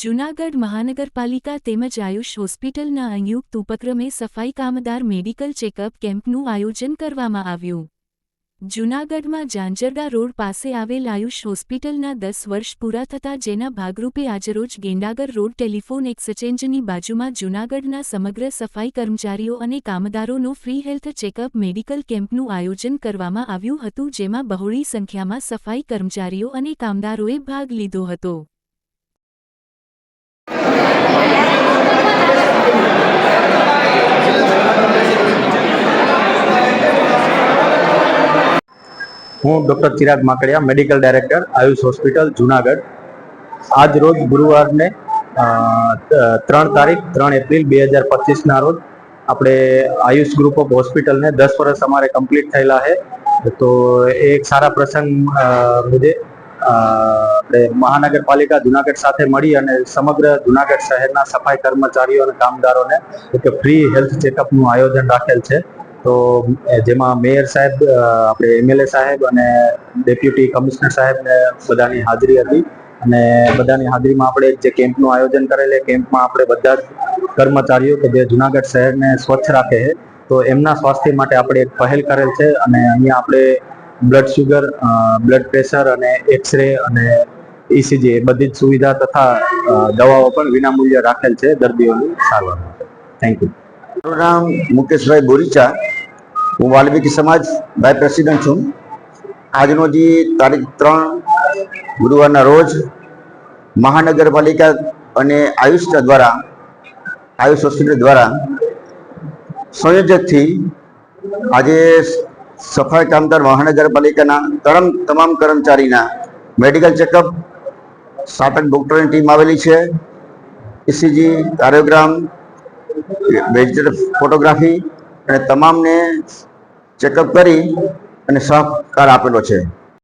જૂનાગઢ મહાનગરપાલિકા તેમજ આયુષ હોસ્પિટલના સંયુક્ત ઉપક્રમે સફાઈ કામદાર મેડિકલ ચેકઅપ કેમ્પનું આયોજન કરવામાં આવ્યું. જૂનાગઢમાં જાંજરડા રોડ પાસે આવેલ આયુષ હોસ્પિટલના દસ વર્ષ પૂરા થતા જેના ભાગરૂપે આજરોજ ગેંડાગર રોડ ટેલિફોન એક્સચેન્જની બાજુમાં જૂનાગઢના સમગ્ર સફાઈ કર્મચારીઓ અને કામદારોનો ફ્રી હેલ્થ ચેકઅપ મેડિકલ કેમ્પનું આયોજન કરવામાં આવ્યું હતું, જેમાં બહોળી સંખ્યામાં સફાઈ કર્મચારીઓ અને કામદારોએ ભાગ લીધો હતો. હું doctor Chirag Makadia, medical director, Ayush hospital, Junagadh. આજ રોજ ગુરુવારને ત્રણ તારીખ, ત્રણ એપ્રિલ બે હજાર પચીસના રોજ આપણે આયુષ ગ્રુપ ઓફ હોસ્પિટલને દસ વર્ષ અમારે કમ્પ્લીટ થયેલા છે. તો એ એક સારા પ્રસંગ મુદ્દે આપણે મહાનગરપાલિકા જુનાગઢ સાથે મળી અને સમગ્ર જુનાગઢ શહેરના સફાઈ કર્મચારીઓ અને કામદારોને, એક ફ્રી હેલ્થ ચેકઅપનું આયોજન રાખેલ છે. તો જેમાં મેયર સાહેબ આપણે એમએલએ સાહેબ અને ડેપ્યુટી કમિશનર સાહેબને બધાની હાજરી હતી. અને બધાની હાજરીમાં આપણે જે કેમ્પનું આયોજન કરેલ એ કેમ્પમાં આપણે બધા જ કર્મચારીઓ કે જે જુનાગઢ શહેરને સ્વચ્છ રાખે છે, તો એમના સ્વાસ્થ્ય માટે આપણે એક પહેલ કરેલ છે. અને અહીંયા આપણે બ્લડ શુગર બ્લડ પ્રેશર અને એક્સરે અને ઇસીજી એ બધી જ સુવિધા તથા દવાઓ પણ વિનામૂલ્ય રાખેલ છે દર્દીઓની સારવાર માટે. થેન્ક યુ મારું નામ મુકેશભાઈ બોરીચા. હું વાલ્મીકી સમાજ ભાઈ પ્રેસિડેન્ટ છું. આજનો જે તારીખ ત્રણ ગુરુવારના રોજ મહાનગરપાલિકા અને આયુષ દ્વારા, આયુષ હોસ્પિટલ દ્વારા સંયોજકથી આજે સફાઈ કામદાર મહાનગરપાલિકાના તમામ તમામ કર્મચારીના મેડિકલ ચેકઅપ સાત આઠ ડૉક્ટરની ટીમ આવેલી છે. ઇસીજી કાર્યોગ્રામ વેજીટેટિવ ફોટોગ્રાફી અને તમામને ચેકઅપ કરી અને સહકાર આપેલો છે.